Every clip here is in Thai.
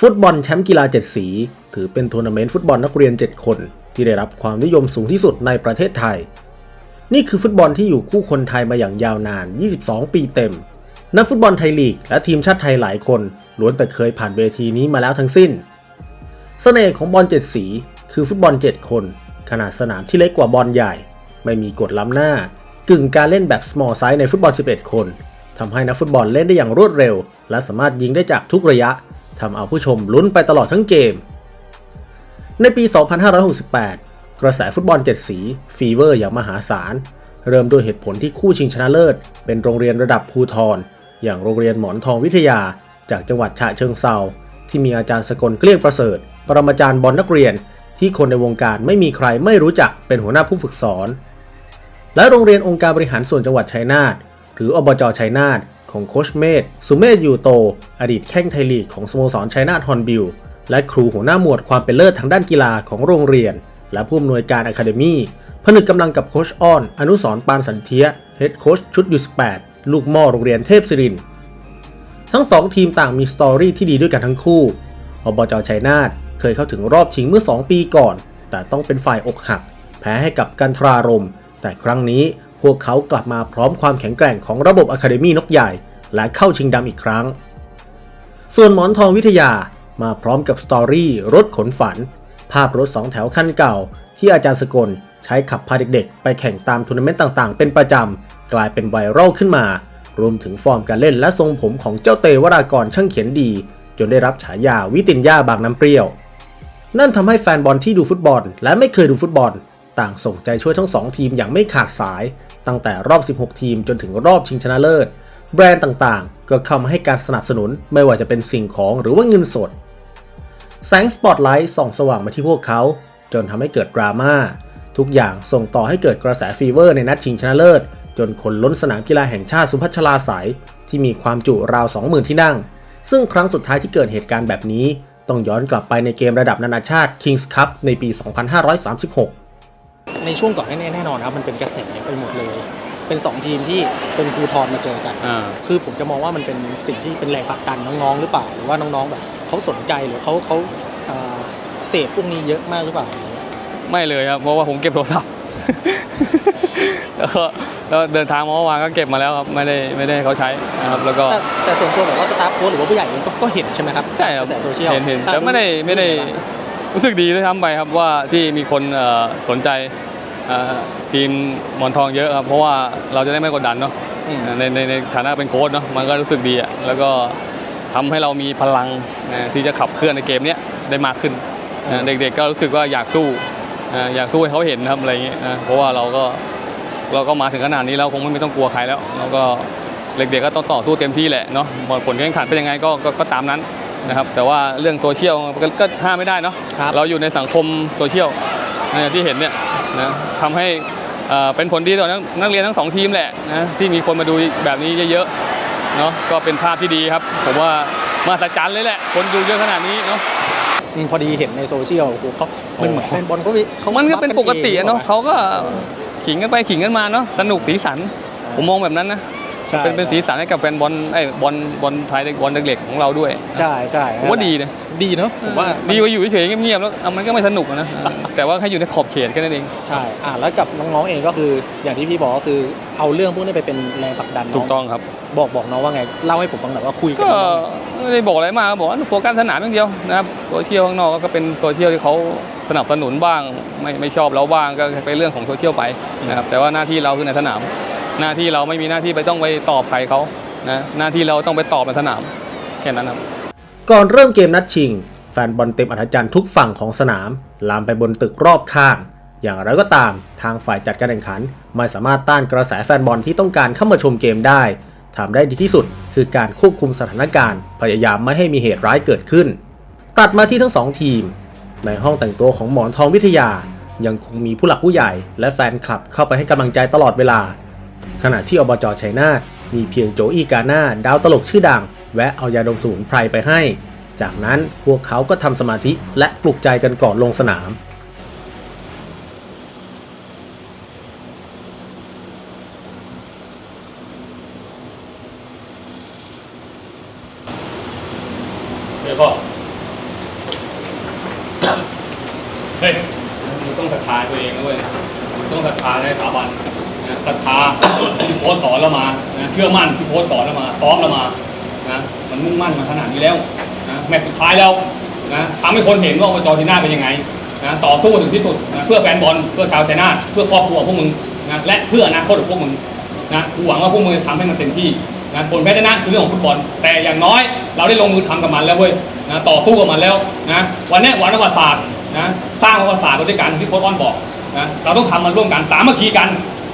ฟุตบอลแชมป์กีฬา 7 สี ถือเป็นทัวร์นาเมนต์ฟุตบอลนักเรียน 7 คน ที่ได้รับความนิยมสูงที่สุดในประเทศไทย นี่คือฟุตบอลที่อยู่คู่คนไทยมาอย่างยาวนาน 22 ปีเต็ม นักฟุตบอลไทยลีกและทีมชาติไทยหลายคน ล้วนแต่เคยผ่านเวทีนี้มาแล้วทั้งสิ้นเสน่ห์ของบอล 7 สี คือฟุตบอล 7 คน ขนาดสนามที่เล็กกว่าบอลใหญ่ ไม่มีกฎล้ำหน้า กึ่งการเล่นแบบ small size ในฟุตบอล 11 คน ทำให้นักฟุตบอลเล่นได้อย่างรวดเร็ว และสามารถยิงได้จากทุกระยะทำเอาผู้ชมลุ้นไปตลอดทั้งเกม ในปี 2568 กระแสฟุตบอล 7 สีฟีเวอร์อย่างมหาศาล เริ่มด้วยเหตุผลที่คู่ชิงชนะเลิศ เป็นโรงเรียนระดับภูทรอย่างโรงเรียนหมอนทองวิทยา จากจังหวัดฉะเชิงเซาที่มีอาจารย์สกลเกลี้ยงประเสริฐ ปรมาจารย์บอลนักเรียน ที่คนในวงการไม่มีใครไม่รู้จักเป็นหัวหน้าผู้ฝึกสอน และโรงเรียนองค์การบริหารส่วนจังหวัดชัยนาท หรืออบจชัยนาทของโคชเมธสุเมธยูโต อดีตแข้งไทยลีกของสโมสรชัยนาทฮอนบิลและครูหัวหน้าหมวดความเป็นเลิศทางด้านกีฬาของโรงเรียน และผู้อำนวยการอะคาเดมี่ผนึกกำลังกับโคชอ้อน อนุสรปานสันเทียเฮดโคชชุดยู18ลูกม่อโรงเรียนเทพศิริน ทั้งสองทีมต่างมีสตอรี่ที่ดีด้วยกันทั้งคู่ อบจชัยนาทเคยเข้าถึงรอบชิงเมื่อ 2 ปีก่อน แต่ต้องเป็นฝ่ายอกหัก แพ้ให้กับกันทรารม แต่ครั้งนี้ พวกเขากลับมาพร้อมความแข็งแกร่งของระบบอะคาเดมี่นกใหญ่ และเข้าชิงดำอีกครั้ง ส่วนหมอนทองวิทยามาพร้อมกับสตอรี่รถขนฝัน ภาพรถสองแถวคันเก่า ที่อาจารย์สกลใช้ขับพาเด็กๆ ไปแข่งตามทัวร์นาเมนต์ต่างๆ เป็นประจำ กลายเป็นไวรัลขึ้นมา รวมถึงฟอร์มการเล่นและทรงผมของเจ้าเตวรากรช่างเขียนดี จนได้รับฉายาวิตินยาบางน้ำเปรี้ยว นั่นทำให้แฟนบอลที่ดูฟุตบอล และไม่เคยดูฟุตบอล ต่างส่งใจช่วยทั้ง2ทีมอย่างไม่ขาดสาย ตั้งแต่รอบ 16 ทีมจนถึงรอบชิงชนะเลิศ แบรนด์ต่างๆ ก็เข้ามาให้การสนับสนุนไม่ว่าจะเป็นสิ่งของหรือว่าเงินสด แสงสปอตไลท์ส่องสว่างมาที่พวกเขา จนทำให้เกิดดราม่าทุกอย่างส่งต่อให้เกิดกระแสฟีเวอร์ในนัดชิงชนะเลิศ จนคนล้นสนามกีฬาแห่งชาติสุพัชลาสายที่มีความจุราว 20,000 ที่นั่ง ซึ่งครั้งสุดท้ายที่เกิดเหตุการณ์แบบนี้ ต้องย้อนกลับไปในเกมระดับนานาชาติ Kings Cup ในปี 2536 ในช่วงก่อนแน่ๆแน่นอนครับมันเป็นกระแสไปหมดเลย เป็น 2 ทีมที่เป็นภูทรมาเจอกัน อ่า คือผมจะมองว่ามันเป็นสิ่งที่เป็นแรงผลักดันน้องๆ หรือเปล่า หรือว่าน้องๆแบบเขาสนใจหรือเขาเขาเอ่อเสพพวกนี้เยอะมากหรือเปล่า ไม่เลยครับ เพราะว่าผมเก็บโทรศัพท์ แล้วก็แล้วเดินทางมาเมื่อวานก็เก็บมาแล้วครับ ไม่ได้ไม่ได้ให้เขาใช้นะครับ แล้วก็ แต่แต่ส่วนตัวแบบว่าสตาฟโค้ชหรือว่าผู้ใหญ่เองก็ก็เห็นใช่ไหมครับใช่ครับกระแสโซเชียลเห็นเห็นอะแต่ไม่ได้ไม่ได้ รู้สึกดีด้วยซ้ำไปครับว่าที่มีคนเอ่อสนใจเอ่อทีมหมอนทองเยอะครับ เพราะว่าเราจะได้ไม่กดดันเนาะอืมในในในฐานะเป็นโค้ชเนาะมันก็รู้สึกดีอะแล้วก็ทำให้เรามีพลังนะที่จะขับเคลื่อนในเกมเนี้ยได้มากขึ้นนะเด็กๆก็รู้สึกว่าอยากสู้นะอยากสู้ให้เขาเห็นครับอะไรอย่างเงี้ยนะเพราะว่าเราก็เราก็มาถึงขนาดนี้แล้วคงไม่ต้องกลัวใครแล้ว แล้วก็เด็กๆก็ต้องต่อสู้เต็มที่แหละเนาะผลการแข่งขันเป็นยังไงก็ก็ก็ตามนั้น นะครับแต่ว่าเรื่องโซเชียลก็ก็ห้ามไม่ได้เนาะครับเราอยู่ในสังคมโซเชียลนะที่เห็นเนี่ยนะทำให้เอ่อเป็นผลดีต่อนักนักเรียนทั้งสองทีมแหละนะที่มีคนมาดูแบบนี้เยอะๆเนาะก็เป็นภาพที่ดีครับ ผมว่ามาสัจจันเลยแหละคนดูเยอะขนาดนี้เนาะอืมพอดีเห็นในโซเชียลโอ้โหเขามันเหมือนแฟนบอลเขาไปเขามันก็เป็นปกติอะเนาะบัฟเขาก็ขิงกันไปขิงกันมาเนาะสนุกสีสัน ผมมองแบบนั้นนะ ใช่เป็นเป็นสีสันให้กับแฟนบอลไอ้บอลบอลไทยบอลเด็กๆของเราด้วยใช่ใช่ผมว่าดีนะดีเนาะผมว่าดีกว่าอยู่เฉยๆเงียบๆแล้วเอามันก็ไม่สนุกอะนะ แต่ว่าให้อยู่ในขอบเขตแค่นั้นเองใช่อ่าแล้วกับน้องๆเองก็คืออย่างที่พี่บอกก็คือเอาเรื่องพวกนี้ไปเป็นแรงผลักดันน้ถูกต้องครับ บอกบอกน้องว่าไงเล่าให้ผมฟังหน่อยว่าคุยกันก็น้องไม่ได้บอกอะไรมากบอกว่าโฟกัสสนามอย่างเดียวนะครับโซเชียลข้างนอกก็เป็นโซเชียลที่เขาสนับสนุนบ้างไม่ไม่ชอบเราบ้างก็เป็นเรื่องของโซเชียลไปนะครับแต่ว่าหน้าที่เราคือในสนาม หน้าที่เราไม่มีหน้าที่ไปต้องไปตอบใครเขานะหน้าที่เราต้องไปตอบในสนามแค่นั้นครับก่อนเริ่มเกมนัดชิง แฟนบอลเต็มอัธจันทร์ทุกฝั่งของสนาม ลามไปบนตึกรอบข้าง อย่างไรก็ตามทางฝ่ายจัดการแข่งขัน ไม่สามารถต้านกระแสแฟนบอลที่ต้องการเข้ามาชมเกมได้ทำได้ดีที่สุด คือการควบคุมสถานการณ์ พยายามไม่ให้มีเหตุร้ายเกิดขึ้น ตัดมาที่ทั้งสองทีม ในห้องแต่งตัวของหมอนทองวิทยา ยังคงมีผู้หลักผู้ใหญ่ และแฟนคลับเข้าไปให้กำลังใจตลอดเวลา ขณะที่อบจชัยนาทมีเพียงโจอี้กาหน้าดาวตลกชื่อดัง แวะเอายาดมสมุนไพรไปให้ จากนั้นพวกเขาก็ทำสมาธิและปลุกใจกันก่อนลงสนาม ๆ ดี๋ยวพ่อเฮ้ยมึงต้องศรัทธาตัวเองด้วยมึงต้องศรัทธาในสถาบันนะศรัทธาที่ โพสต์สอนเรามานะเชื่อมั่นที่โพสต์สอนเรามาซ้อมเรามานะมันมุ่งมั่นมาขนาดนี้แล้วนะแมตช์สุดท้ายแล้วนะทำให้คนเห็นว่าอบจทีน่าเป็นยังไงนะต่อสู้ถึงที่สุดนะเพื่อแฟนบอลเพื่อชาวชัยนาเพื่อครอบครัวพวกมึงนะและเพื่ออนาคตของพวกมึงนะกูหวังว่าพวกมึงจะทำให้มันเต็มที่นะผลแพ้ชนะคือเรื่องของฟุตบอลแต่อย่างน้อย เราได้ลงมือทำกับมันแล้วเว้ยนะต่อสู้กับมันแล้วนะวันนี้วันประวัติศาสตร์นะสร้างประวัติศาสตร์ด้วยกันที่โค้ชอ้อนบอกนะเราต้องทำมันร่วมกันสามัคคีกัน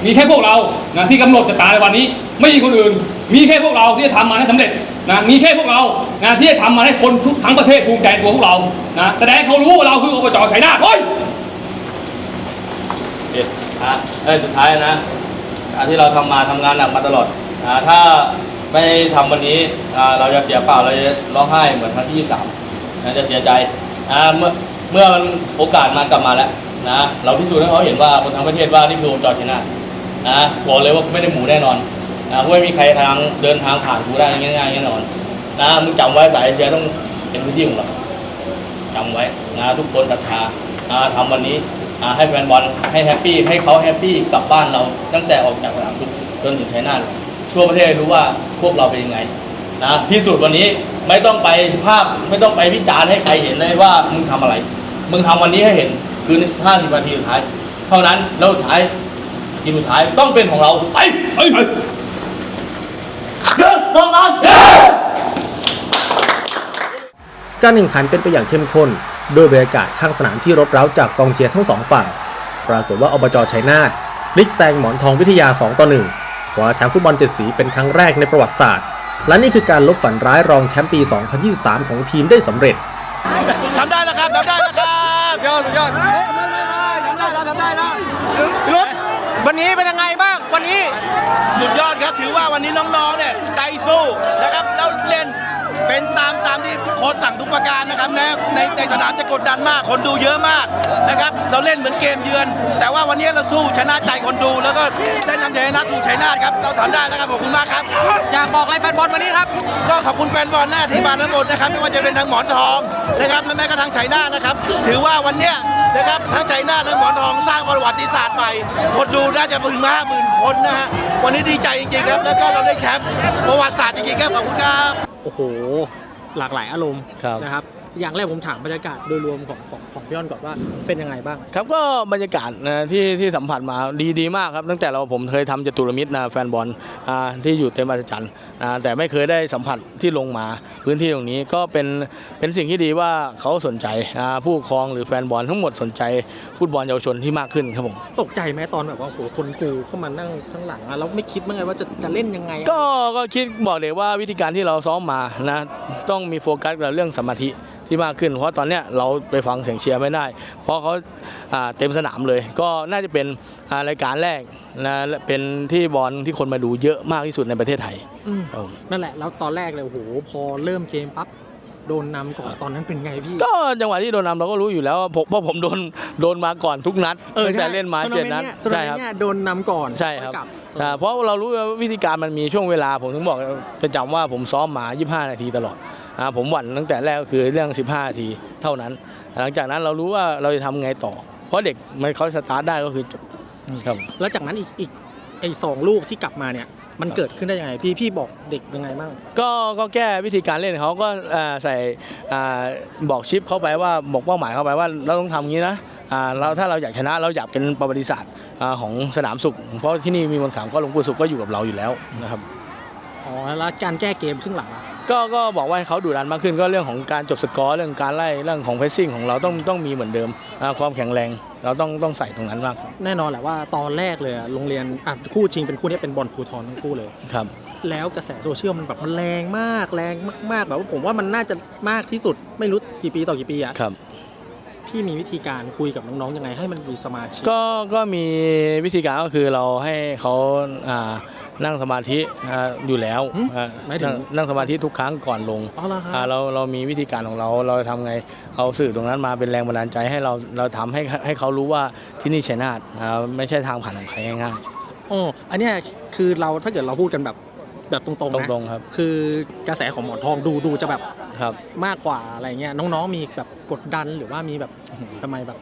มีแค่พวกเรานะที่กำหนดจะตายในวันนี้ ไม่มีคนอื่น มีแค่พวกเราที่จะทำมันให้สำเร็จนะมีแค่พวกเรานะที่จะทำมันให้คนทุกทั้งประเทศภูมิใจตัวพวกเรานะแสดงเขารู้ว่าเราคืออบจชัยนาทเฮ้ยโอเคอะเอ้ยสุดท้ายนะที่เราทำมาทำงานหนักมาตลอดอะถ้าไม่ทำวันนี้เราจะเสียเปล่าเราจะร้องไห้เหมือนครั้งที่23นะจะเสียใจอะเมื่อเมื่อมันโอกาสมากลับมาแล้วนะเราพิสูจน์ให้เขาเห็นว่าคนทั้งประเทศว่านี่คือองค์จอชนะ นะบอกเลยว่าไม่ได้หมูแน่นอนนะไม่มีใครทางเดินทางผ่านกูได้ง่ายๆแน่นอนนะมึงจำไว้สายเอเชียต้องเป็นพื้นที่ของเราจำไว้นะทุกคนศรัทธานะทำวันนี้ให้แฟนบอลให้แฮปปี้ให้เขาแฮปปี้กลับบ้านเราตั้งแต่ออกจากสนามสุขจนถึงชัยนาททั่วประเทศรู้ว่าพวกเราเป็นยังไงนะพิสูจน์วันนี้ไม่ต้องไปภาพไม่ต้องไปวิจารณ์ให้ใครเห็นเลยว่ามึงทำอะไร มึงทำวันนี้ให้เห็นคือ 50 นาทีสุดท้าย เท่านั้นแล้วสุดท้าย ทีสุดท้ายต้องเป็นของเราไปไปไปเดินสองสามเย้การแข่งขันเป็นไปอย่างเข้มข้นโดยบรรยากาศข้างสนามที่รบเร้าจากกองเชียร์ทั้งสองฝั่ง ปรากฏว่าอบจชัยนาทพลิกแซงหมอนทองวิทยา 2 ต่อ1คว้าแชมป์ฟุตบอลเจ็ดสีเป็นครั้งแรกในประวัติศาสตร์ และนี่คือการลบฝันร้ายรองแชมป์ปี 2023 ของทีมได้สำเร็จทำได้แล้วครับทำได้แล้วครับ ยอดยอดทำได้แล้วทำได้แล้วรถ วันนี้เป็นยังไงบ้างวันนี้ สุดยอดครับถือว่าวันนี้น้องๆเนี่ยใจสู้นะครับแล้วเล่นเป็นตามตามที่โค้ชสั่งทุกประการนะครับแม้ในในสนามจะกดดันมากคนดูเยอะมากนะครับ เราเล่นเหมือนเกมเยือน แต่ว่าวันนี้เราสู้ชนะใจคนดู แล้วก็ได้นำชัยชนะสู่ชัยนาทครับเราทำได้แล้วครับขอบคุณมากครับ อยากบอกอะไรแฟนบอลวันนี้ครับ ก็ขอบคุณแฟนบอลหน้าที่มาทั้งหมดนะครับไม่ว่าจะเป็นทางหมอนทองนะครับและแม้กระทั่งชัยนาทนะครับ ถือว่าวันเนี้ย นะครับทั้งชัยนาทและหมอนทองสร้างประวัติศาสตร์ใหม่ คนดูน่าจะถึงห้าหมื่นคนนะฮะวันนี้ดีใจจริงๆครับ แล้วก็เราได้แชมป์ประวัติศาสตร์จริงๆครับขอบคุณครับ โอ้โห หลากหลายอารมณ์ครับนะครับ อย่างแรกผมถามบรรยากาศโดยรวมของของของพี่อ้อนก่อนว่าเป็นยังไงบ้าง ครับก็บรรยากาศนะที่ที่สัมผัสมาดีดีมากครับ ตั้งแต่เราผมเคยทำจตุรมิตรนะแฟนบอลอ่าที่อยู่เต็มอัศจรรย์อ่าแต่ไม่เคยได้สัมผัสที่ลงมาพื้นที่ตรงนี้ก็เป็นเป็นสิ่งที่ดีว่าเขาสนใจอ่าผู้ปกครองหรือแฟนบอลทั้งหมดสนใจฟุตบอลเยาวชนที่มากขึ้นครับผม ตกใจไหมตอนแบบว่าโอ้โหคนกูเข้ามานั่งข้างหลังอะแล้วไม่คิดมั้างไงว่าจะจะเล่นยังไงอะ ก็ก็คิดบอกเลยว่าวิธีการที่เราซ้อมมานะต้องมีโฟกัสกับเรื่องสมาธิที่มากขึ้น เพราะตอนเนี้ยเราไปฟังเสียงเชียร์ไม่ได้ เพราะเขาอ่าเต็มสนามเลย ก็น่าจะเป็นอ่ารายการแรกนะและเป็นที่บอลที่คนมาดูเยอะมากที่สุดในประเทศไทยอืมครับผมนั่นแหละแล้วตอนแรกเลยโอ้โหพอเริ่มเกมปั๊บ โดนนำก่อนตอนนั้นเป็นไงพี่ ก็จังหวะที่โดนนำเราก็รู้อยู่แล้วว่าผมเพราะผมโดนโดนมาก่อนทุกนัดตั้งแต่เล่นมาเจ็ดนัดใช่ใช่คครัรับบโดนนำก่อนใช่ครับกลับอ่าเพราะเรารู้ว่าวิธีการมันมีช่วงเวลาผมถึงบอกประจำว่าผมซ้อมมา 25 นาทีตลอดอ่าผมหวั่นตั้งแต่แรกก็คือเรื่อง 15 นาทีเท่านั้น หลังจากนั้นเรารู้ว่าเราจะทำไงต่อ เพราะเด็กมันเขาสตาร์ทได้ก็คือจบครับแล้วจากนั้นอีกอีกไอ้สองลูกที่กลับมาเนี่ย มันเกิดขึ้นได้ยังไงพี่พี่บอกเด็กยังไงบ้าง ก็ก็แก้วิธีการเล่นเขาก็อ่าใส่อ่าบอกชิปเข้าไปว่าบอกเป้าหมายเข้าไปว่าเราต้องทำอย่างนี้นะอ่าเราถ้าเราอยากชนะเราอยากเป็นประวัติศาสตร์อ่าของสนามสุข เพราะที่นี่มีมนต์ขลังก็หลวงปู่สุขก็อยู่กับเราอยู่แล้วนะครับ อ๋อแล้วการแก้เกมครึ่งหลังอะ ก็ก็บอกว่าให้เขาดุดันมากขึ้นก็เรื่องของการจบสกอร์เรื่องการไล่เรื่องของเพสซิ่งของเราต้องต้องมีเหมือนเดิมอ่าความแข็งแรงเราต้องต้องใส่ตรงนั้นมากครับแน่นอนแหละว่าตอนแรกเลยอะโรงเรียนอะคู่ชิงเป็นคู่นี้เป็นบอลภูทรทั้งคู่เลย ครับ แล้วกระแสโซเชียลมันแบบมันแรงมากแรงมากๆแบบว่าผมว่ามันน่าจะมากที่สุดไม่รู้กี่ปีต่อกี่ปีอะ ครับ พี่มีวิธีการคุยกับน้องๆยังไงให้มันมีสมาธิก็ก็มีวิธีการก็คือเราให้เขาอ่านั่งสมาธิอ่าอยู่แล้วอ่านั่งนั่งสมาธิทุกครั้งก่อนลงอ๋อเหรอคอ่ารับเราเรามีวิธีการของเราเราทำไงเอาสื่อตรงนั้นมาเป็นแรงบันดาลใจให้เราเราทำให้ให้เขารู้ว่าที่นี่ชัยนาทอ่าไม่ใช่ทางผ่านของใครง่ายโอ้อันเนี้ยคือเราถ้าเกิดเราพูดกันแบบแบบตรงๆๆนะตรงๆครับ คือกระแสของหมอนทองดูดูจะแบบ ครับ มากกว่าอะไรเงี้ยน้องๆมีแบบกดดันหรือว่ามีแบบอื้อหือทำไมแบบ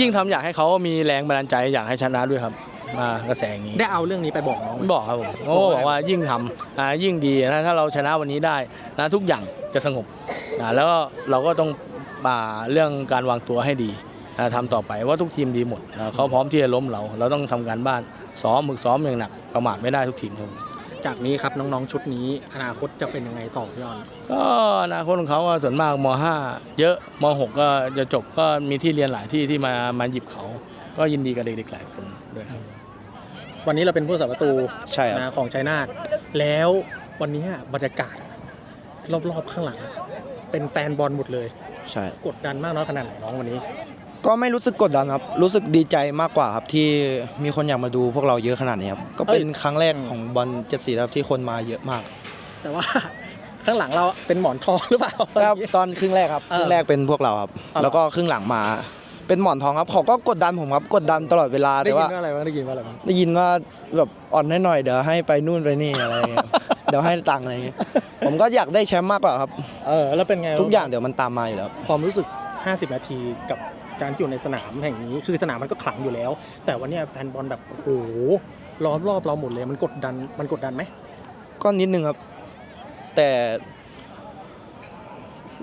ยิ่งทำอยากให้เขามีแรงบันดาลใจอยากให้ชนะด้วยครับมากระแสอย่างนี้ได้เอาเรื่องนี้ไปบอกน้องไหม บอกครับผมเขาก็บอกว่ายิ่งทำอ่ายิ่งดีนะถ้าเราชนะวันนี้ได้นะทุกอย่างจะสงบนะแล้วก็เราก็ต้องป่าเรื่องการวางตัวให้ดีนะทำต่อไปว่าทุกทีมดีหมดนะเขาพร้อมที่จะล้มเรา เราต้องทำการบ้านซ้อมมึกซ้อมอย่างหนักประมาทไม่ได้ทุกทีมครับผม จากนี้ครับน้องๆชุดนี้ อนาคตจะเป็นยังไงต่อพี่ออนก็อนาคตของเขาก็ส่วนมากม .5 เยอะม .6 ก็จะจบก็มีที่เรียนหลายที่ที่มามาหยิบเขา ก็ยินดีกับเด็กๆหลายคนด้วยครับ วันนี้เราเป็นผู้สาประตูใช่ครับ นะของชัยนาทแล้ววันนี้บรรยากาศรอบๆข้างหลัง เป็นแฟนบอลหมดเลย ใช่ กดดันมากน้อยขนาดไหนน้องวันนี้ ก็ไม่รู้สึกกดดันครับ รู้สึกดีใจมากกว่าครับที่มีคนอยากมาดูพวกเราเยอะขนาดนี้ครับ ก็เป็นเอ้ยครั้งแรกของบอลเจ็ดสีครับที่คนมาเยอะมาก แต่ว่าข้างหลังเราเป็นหมอนทองหรือเปล่าครับตอนครึ่งแรกครับเออครึ่งแรกเป็นพวกเราครับอ๋อเหรอแล้วก็ครึ่งหลังมา เป็นหมอนทองครับเขาก็กดดันผมครับ กดดันตลอดเวลา ได้แต่ยิว่านว่าอะไรบ้างได้ยินว่าอะไรบ้างได้ยินว่าแบบอ่อนให้หน่อยเดี๋ยวให้ไปนู่นไปนี่อะไรอย่างเงี้ยเดี๋ยวให้ตังค์อะไรอย่างเงี้ย ผมก็อยากได้แชมป์มากกว่าครับ เออแล้วเป็นไงทุกอย่างเดี๋ยวมันตามมาอยู่แล้วความรู้สึก 50 นาทีกับ การที่อยู่ในสนามแห่งนี้ คือสนามมันก็ขลังอยู่แล้ว แต่วันนี้แฟนบอลแบบโอ้โหล้อมรอบเราหมดเลย มันกดดันมันกดดันไหมก็นิดนึงครับ แต่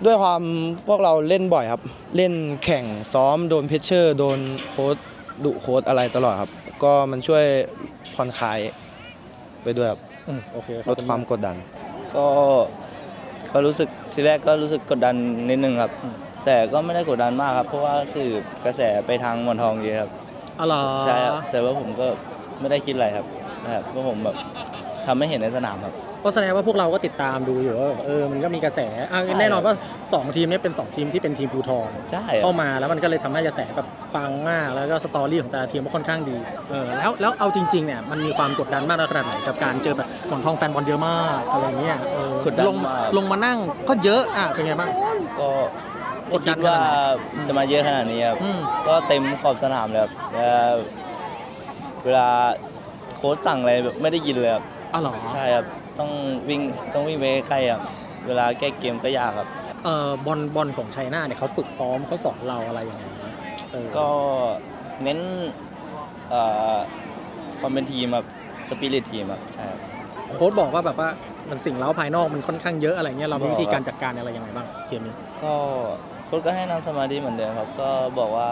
ด้วยความพวกเราเล่นบ่อยครับ เล่นแข่งซ้อมโดนเพชเชอร์ โดนโค้ดดุโค้ดอะไรตลอดครับ ก็มันช่วยผ่อนคลายไปด้วยครับอืมโอเคลดความกดดัน ก็ก็รู้สึกทีแรกก็รู้สึกกดดันนิดนึงครับ แต่ก็ไม่ได้กดดันมากครับ เพราะว่าสื่อกระแสไปทางมอนทองเยอะครับอ๋อเหรอใช่ครับแต่ว่าผมก็ไม่ได้คิดอะไรครับนะครับเพราะผมแบบทำให้เห็นในสนามครับ ก็แสดงว่าพวกเราก็ติดตามดูอยู่ว่าแบบเออมันก็มีกระแสอะใช่แน่นอนว่า2ทีมเนี้เป็น2ทีมที่เป็นทีมภูทอง ใช่เข้ามาแล้วมันก็เลยทำให้กระแสแบบปังมากแล้วก็สตอรี่ของแต่ละทีมก็ค่อนข้างดีเออแล้วแล้วเอาจริงๆเนี่ยมันมีความกดดันมากน้อยขนาดไหนกับการเจอแบบหมอนทองแฟนบอลเยอะมากอะไรเงี้ยเออกดดันลงมาก ลงมานั่งก็เยอะอะเป็นไงบ้างก็ก ไม่ดดัคินดว่าขนาดไหนจะมาเยอะขนาดนี้ครับ อืม ก็เต็มขอบสนามเลยครับแล้วเวลาโค้ชสั่งอะไรแบบไม่ได้ยินเลยครับ อ๋อเหรอใช่ครับ ต้องวิ่งต้องวิ่งไปใกล้ๆครับ เวลาแก้เกมก็ยากครับ เออบอลบอลของชัยนาทเนี่ยเขาฝึกซ้อมเขาสอนเราอะไรยังไงนะเออก็เน้นเอ่อความเป็นทีมครับ สปิริตทีมครับ ใช่ครับ โค้ชบอกว่าแบบว่า มันสิ่งเล้าภายนอกมันค่อนข้างเยอะอะไรเงี้ยเรามีวิธีบอกครับการจัดการอะไรยังไงบ้างเกมนี้ก็โค้ชก็ให้นั่งสมาธิเหมือนเดิมครับ ก็บอกว่า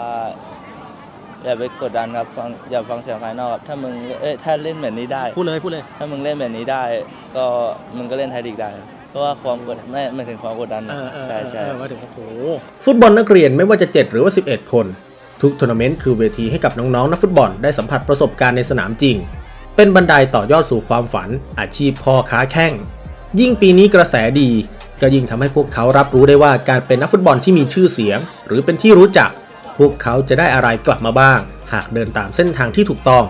อย่าไปกดดันครับฟังอย่าฟังเสียงภายนอกครับถ้ามึงเอ้ยถ้าเล่นแบบนี้ได้ พูดเลยพูดเลย ถ้ามึงเล่นแบบนี้ได้ ก็มึงก็เล่นไทยลีกได้ครับเพราะว่าความกดไม่ไม่ถึงความกดดันเออเออใช่ใช่เออมาถึงโอ้โหฟุตบอลนักเรียนไม่ว่าจะ 7 หรือว่า 11 คน ทุกทัวร์นาเมนต์คือเวทีให้กับน้องๆนักฟุตบอลได้สัมผัสประสบการณ์ในสนามจริง เป็นบันไดต่อยอดสู่ความฝัน อาชีพพ่อค้าแข้ง ยิ่งปีนี้กระแสดี ก็ยิ่งทำให้พวกเขารับรู้ได้ว่าการเป็นนักฟุตบอลที่มีชื่อเสียง หรือเป็นที่รู้จัก พวกเขาจะได้อะไรกลับมาบ้าง หากเดินตามเส้นทางที่ถูกต้อง